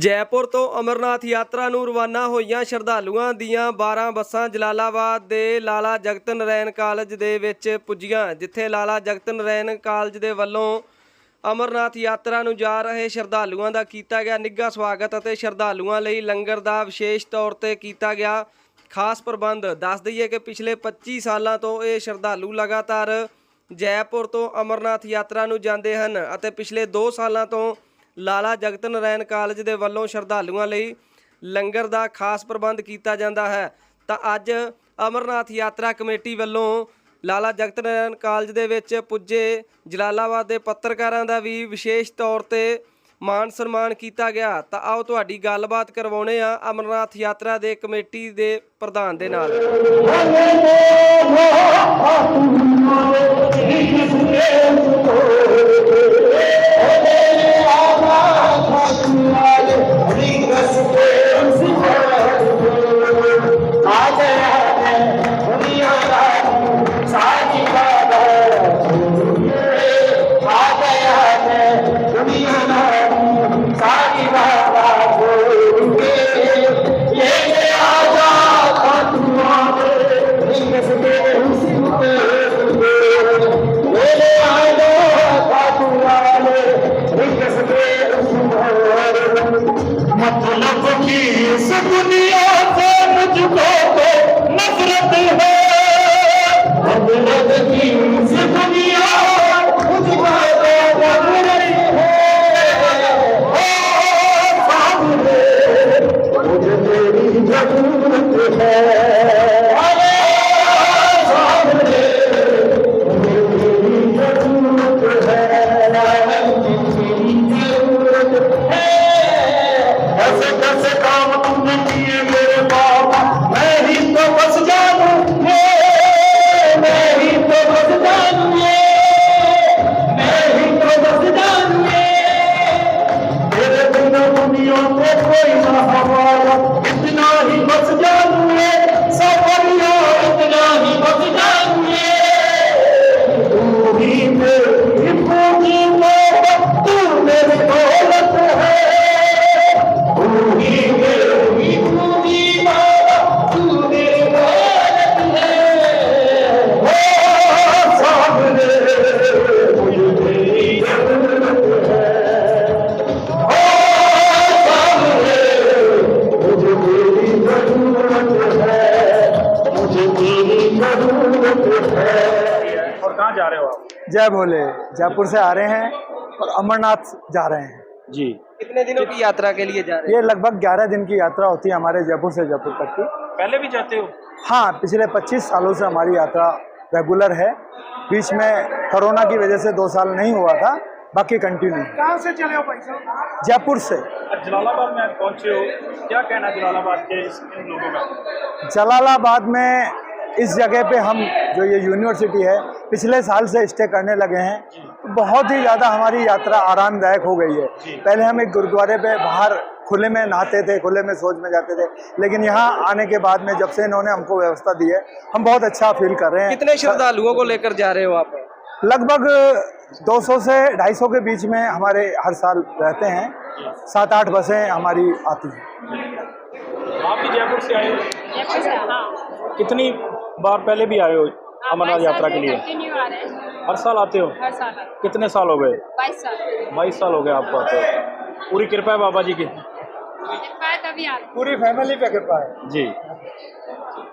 ਜੈਪੁਰ ਤੋਂ ਅਮਰਨਾਥ ਯਾਤਰਾ ਨੂੰ ਰਵਾਨਾ ਹੋਈਆਂ ਸ਼ਰਧਾਲੂਆਂ ਦੀਆਂ 12 ਬੱਸਾਂ ਜਲਾਲਾਬਾਦ ਦੇ ਲਾਲਾ ਜਗਤ ਨਰੈਣ ਕਾਲਜ ਦੇ ਵਿੱਚ ਪੁੱਜੀਆਂ, ਜਿੱਥੇ ਲਾਲਾ ਜਗਤ ਨਰੈਣ ਕਾਲਜ ਦੇ ਵੱਲੋਂ ਅਮਰਨਾਥ ਯਾਤਰਾ ਨੂੰ ਜਾ ਰਹੇ ਸ਼ਰਧਾਲੂਆਂ ਦਾ ਕੀਤਾ ਗਿਆ ਨਿੱਘਾ ਸਵਾਗਤ ਅਤੇ ਸ਼ਰਧਾਲੂਆਂ ਲਈ ਲੰਗਰ ਦਾ ਵਿਸ਼ੇਸ਼ ਤੌਰ ਤੇ ਕੀਤਾ ਗਿਆ ਖਾਸ ਪ੍ਰਬੰਧ। ਦੱਸ ਦਈਏ ਕਿ ਪਿਛਲੇ 25 ਸਾਲਾਂ ਤੋਂ ਇਹ ਸ਼ਰਧਾਲੂ ਲਗਾਤਾਰ ਜੈਪੁਰ ਤੋਂ ਅਮਰਨਾਥ ਯਾਤਰਾ ਨੂੰ ਜਾਂਦੇ ਹਨ ਅਤੇ ਪਿਛਲੇ 2 ਸਾਲਾਂ ਤੋਂ ਲਾਲਾ ਜਗਤ ਨਾਰਾਇਣ ਕਾਲਜ ਦੇ ਵੱਲੋਂ ਸ਼ਰਧਾਲੂਆਂ ਲਈ ਲੰਗਰ ਦਾ ਖਾਸ ਪ੍ਰਬੰਧ ਕੀਤਾ ਜਾਂਦਾ ਹੈ। ਤਾਂ ਅੱਜ ਅਮਰਨਾਥ ਯਾਤਰਾ ਕਮੇਟੀ ਵੱਲੋਂ ਲਾਲਾ ਜਗਤ ਨਾਰਾਇਣ ਕਾਲਜ ਦੇ ਵਿੱਚ ਪੁੱਜੇ ਜਲਾਲਾਬਾਦ ਦੇ ਪੱਤਰਕਾਰਾਂ ਦਾ ਵੀ ਵਿਸ਼ੇਸ਼ ਤੌਰ ਤੇ ਮਾਨ ਸਨਮਾਨ ਕੀਤਾ ਗਿਆ। ਤਾਂ ਆਓ ਤੁਹਾਡੀ ਗੱਲਬਾਤ ਕਰਵਾਉਣੇ ਆ ਅਮਰਨਾਥ ਯਾਤਰਾ ਦੇ ਕਮੇਟੀ ਦੇ ਪ੍ਰਧਾਨ ਦੇ ਨਾਲ। दुनिया से मुझको तो नफरत है मतलब की इस दुनिया मुझको तो नफरत है ओ सामने मुझे तेरी जरूरत है कहाँ जा रहे हो आप? जय भोले जयपुर से आ रहे हैं और अमरनाथ जा रहे हैं। जी। कितने दिनों की यात्रा के लिए जा रहे हैं? ये लगभग 11 दिन की यात्रा होती है हमारे जयपुर से जयपुर तक की। पहले भी जाते हो? हाँ पिछले 25 सालों से हमारी यात्रा रेगुलर है। बीच में कोरोना की वजह से दो साल नहीं हुआ था बाकी कंटिन्यू कहाँ से चले हो भाई साहब? जयपुर से। जलालाबाद में पहुँचे हो। क्या कहना है जलालाबाद के इस इन लोगों का? जलालाबाद में इस जगह पे हम जो ये यूनिवर्सिटी है पिछले साल से स्टे करने लगे हैं। तो बहुत ही ज़्यादा हमारी यात्रा आरामदायक हो गई है। पहले हम एक गुरुद्वारे पे बाहर खुले में नहाते थे खुले में सोच में जाते थे लेकिन यहाँ आने के बाद में जब से इन्होंने हमको व्यवस्था दी है हम बहुत अच्छा फील कर रहे हैं। कितने श्रद्धालुओं को लेकर जा रहे हो आप? लगभग 200 से 250 के बीच में हमारे हर साल रहते हैं। सात आठ बसें हमारी आती हैं। आप भी जयपुर से आए हो? हाँ कितनी बार पहले भी आए हो? अमरनाथ यात्रा के लिए। हर साल आते हो? हर साल कितने साल हो गए? बाईस साल। बाईस साल हो गए आपको आते हो। पूरी कृपा है बाबा जी की? कृपा है तभी आते पूरी फैमिली पे कृपा है। जी।